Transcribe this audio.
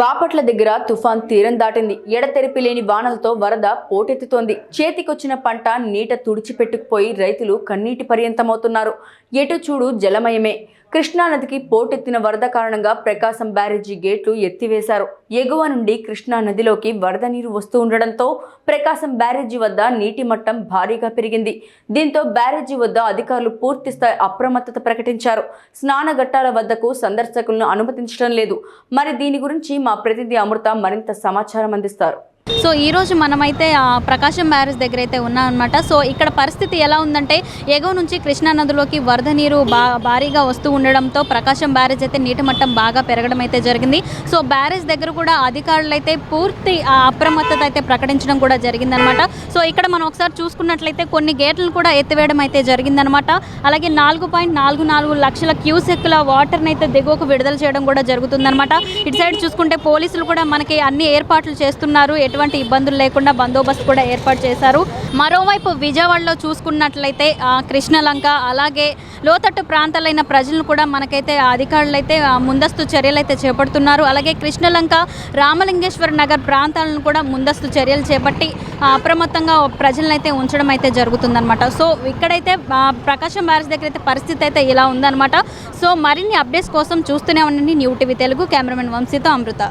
బాపట్ల దగ్గర తుఫాన్ తీరం దాటింది. ఎడతెరిపి లేని వానలతో వరద పోటెత్తుతోంది. చేతికొచ్చిన పంట నీట తుడిచిపెట్టుకుపోయి రైతులు కన్నీటి పర్యంతమవుతున్నారు. ఎటు చూడు జలమయమే. కృష్ణానదికి పోటెత్తిన వరద కారణంగా ప్రకాశం బ్యారేజీ గేట్లు ఎత్తివేశారు. ఎగువ నుండి కృష్ణా నదిలోకి వరద నీరు వస్తూ ఉండడంతో ప్రకాశం బ్యారేజీ వద్ద నీటి మట్టం భారీగా పెరిగింది. దీంతో బ్యారేజీ వద్ద అధికారులు పూర్తిస్థాయి అప్రమత్తత ప్రకటించారు. స్నానఘట్టాల వద్దకు సందర్శకులను అనుమతించడం లేదు. మరి దీని గురించి మా ప్రతినిధి అమృత మరింత సమాచారం అందిస్తారు. సో ఈ రోజు మనమైతే ప్రకాశం బ్యారేజ్ దగ్గర అయితే ఉన్నాం అనమాట సో ఇక్కడ పరిస్థితి ఎలా ఉందంటే ఎగువ నుంచి కృష్ణా నదిలోకి వరద నీరు బా భారీగా వస్తూ ఉండడంతో ప్రకాశం బ్యారేజ్ అయితే నీటి మట్టం బాగా పెరగడం అయితే జరిగింది. సో బ్యారేజ్ దగ్గర కూడా అధికారులు అయితే పూర్తి అప్రమత్తత అయితే ప్రకటించడం కూడా జరిగిందనమాట సో ఇక్కడ మనం ఒకసారి చూసుకున్నట్లయితే కొన్ని గేట్లను కూడా ఎత్తివేయడం అయితే జరిగిందనమాట అలాగే నాలుగు పాయింట్ నాలుగు నాలుగు లక్షల క్యూసెక్ల వాటర్ని అయితే దిగువకు విడుదల చేయడం కూడా జరుగుతుందన్నమాట. ఇటు సైడ్ చూసుకుంటే పోలీసులు కూడా మనకి అన్ని ఏర్పాట్లు చేస్తున్నారు. ఎటువంటి ఇబ్బందులు లేకుండా బందోబస్తు కూడా ఏర్పాటు చేశారు. మరోవైపు విజయవాడలో చూసుకున్నట్లయితే కృష్ణలంక అలాగే లోతట్టు ప్రాంతాలైన ప్రజలను కూడా మనకైతే అధికారులు అయితే ముందస్తు చర్యలు అయితే చేపడుతున్నారు. అలాగే కృష్ణలంక రామలింగేశ్వర నగర్ ప్రాంతాలను కూడా ముందస్తు చర్యలు చేపట్టి అప్రమత్తంగా ప్రజలను అయితే ఉంచడం అయితే జరుగుతుందన్నమాట. సో ఇక్కడైతే ప్రకాశం బ్యారేజ్ దగ్గర అయితే పరిస్థితి అయితే ఇలా ఉందన్నమాట. సో మరిన్ని అప్డేట్స్ కోసం చూస్తూనే ఉండండి. న్యూ టీవీ తెలుగు కెమెరామెన్ వంశీతో అమృత.